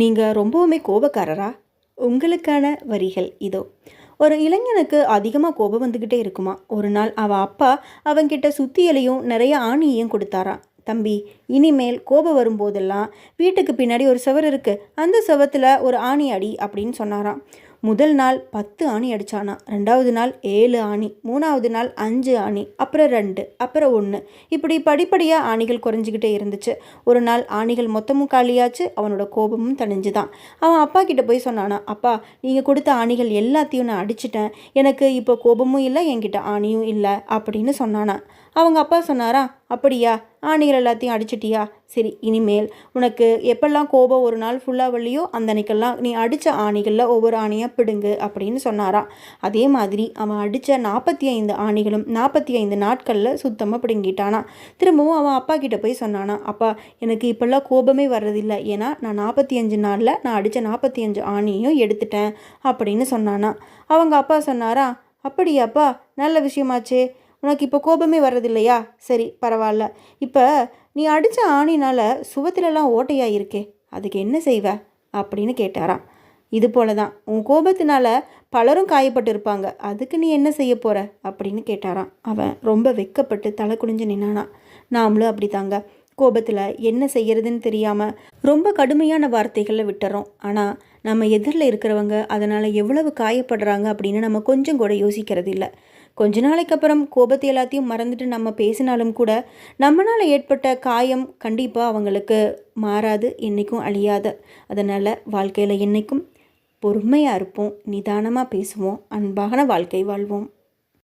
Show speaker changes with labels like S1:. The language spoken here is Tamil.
S1: நீங்கள் ரொம்பவுமே கோபக்காரரா? உங்களுக்கான வரிகள் இதோ. ஒரு இளைஞனுக்கு அதிகமாக கோபம் வந்துக்கிட்டே இருக்குமா? ஒரு நாள் அவள் அப்பா அவங்கிட்ட சுத்தியலையும் நிறைய ஆணியையும் கொடுத்தாராம். தம்பி இனிமேல் கோபம் வரும்போதெல்லாம் வீட்டுக்கு பின்னாடி ஒரு சுவர் இருக்குது அந்த சுவத்தில் ஒரு ஆணி அடி அப்படின்னு சொன்னாராம். முதல் நாள் பத்து ஆணி அடித்தானா ரெண்டாவது நாள் ஏழு ஆணி. மூணாவது நாள் அஞ்சு ஆணி. அப்புறம் ரெண்டு. அப்புறம் ஒன்று இப்படி படிப்படியாக ஆணிகள் குறைஞ்சிக்கிட்டே இருந்துச்சு. ஒரு நாள் ஆணிகள் மொத்தமும் காலியாச்சு. அவனோட கோபமும் தணிஞ்சுதான். அவன் அப்பா கிட்ட போய் சொன்னானா அப்பா நீங்கள் கொடுத்த ஆணிகள் எல்லாத்தையும் நான் அடிச்சிட்டேன். எனக்கு இப்போ கோபமும் இல்லை என்கிட்ட ஆணியும் இல்லை அப்படின்னு சொன்னானா. அவங்க அப்பா சொன்னாரா அப்படியா? ஆணிகள் எல்லாத்தையும் அடிச்சிட்டியா? சரி இனிமேல் உனக்கு எப்பெல்லாம் கோபம் ஒரு நாள் ஃபுல்லாக வழியோ அந்த அன்னைக்கெல்லாம் நீ அடித்த ஆணிகளில் ஒவ்வொரு ஆணியாக பிடுங்கு அப்படின்னு சொன்னாராம் அதே மாதிரி அவன் அடித்த நாற்பத்தி ஐந்து ஆணிகளும் நாற்பத்தி ஐந்து நாட்களில் சுத்தமாக பிடுங்கிட்டானா. திரும்பவும் அவன் அப்பா கிட்ட போய் சொன்னானா அப்பா எனக்கு இப்போல்லாம் கோபமே வர்றதில்லை. ஏன்னா நான் நாற்பத்தி அஞ்சு நாளில் நான் அடித்த நாற்பத்தி அஞ்சு ஆணியும் எடுத்துட்டேன் அப்படின்னு சொன்னானா. அவங்க அப்பா சொன்னாரா அப்படியாப்பா நல்ல விஷயமாச்சே. உனக்கு இப்போ கோபமே வர்றதில்லையா? சரி பரவாயில்ல. இப்போ நீ அடித்த ஆணினால் சுவத்திலலாம் ஓட்டையாக இருக்கே அதுக்கு என்ன செய்வ? அப்படின்னு கேட்டாராம். இது போல தான் உன் கோபத்தினால பலரும் காயப்பட்டு இருப்பாங்க அதுக்கு நீ என்ன செய்ய போகிற அப்படின்னு கேட்டாராம். அவன் ரொம்ப வெக்கப்பட்டு தலை குனிஞ்சு நின்னானா நாமளும் அப்படி தாங்க கோபத்தில் என்ன செய்யறதுன்னு தெரியாமல் ரொம்ப கடுமையான வார்த்தைகளை விட்டுறோம். ஆனால் நம்ம எதிரில் இருக்கிறவங்க அதனால் எவ்வளவு காயப்படுறாங்க அப்படின்னு நம்ம கொஞ்சம் கூட யோசிக்கிறது இல்லை கொஞ்ச நாளைக்கு அப்புறம் கோபத்தை எல்லாத்தையும் மறந்துட்டு நம்ம பேசினாலும் கூட நம்மளால் ஏற்பட்ட காயம் கண்டிப்பாக அவங்களுக்கு மாறாது என்றைக்கும் அழியாது. அதனால் வாழ்க்கையில் என்றைக்கும் பொறுமையாக இருப்போம் நிதானமாக பேசுவோம் அன்பான வாழ்க்கை வாழ்வோம்.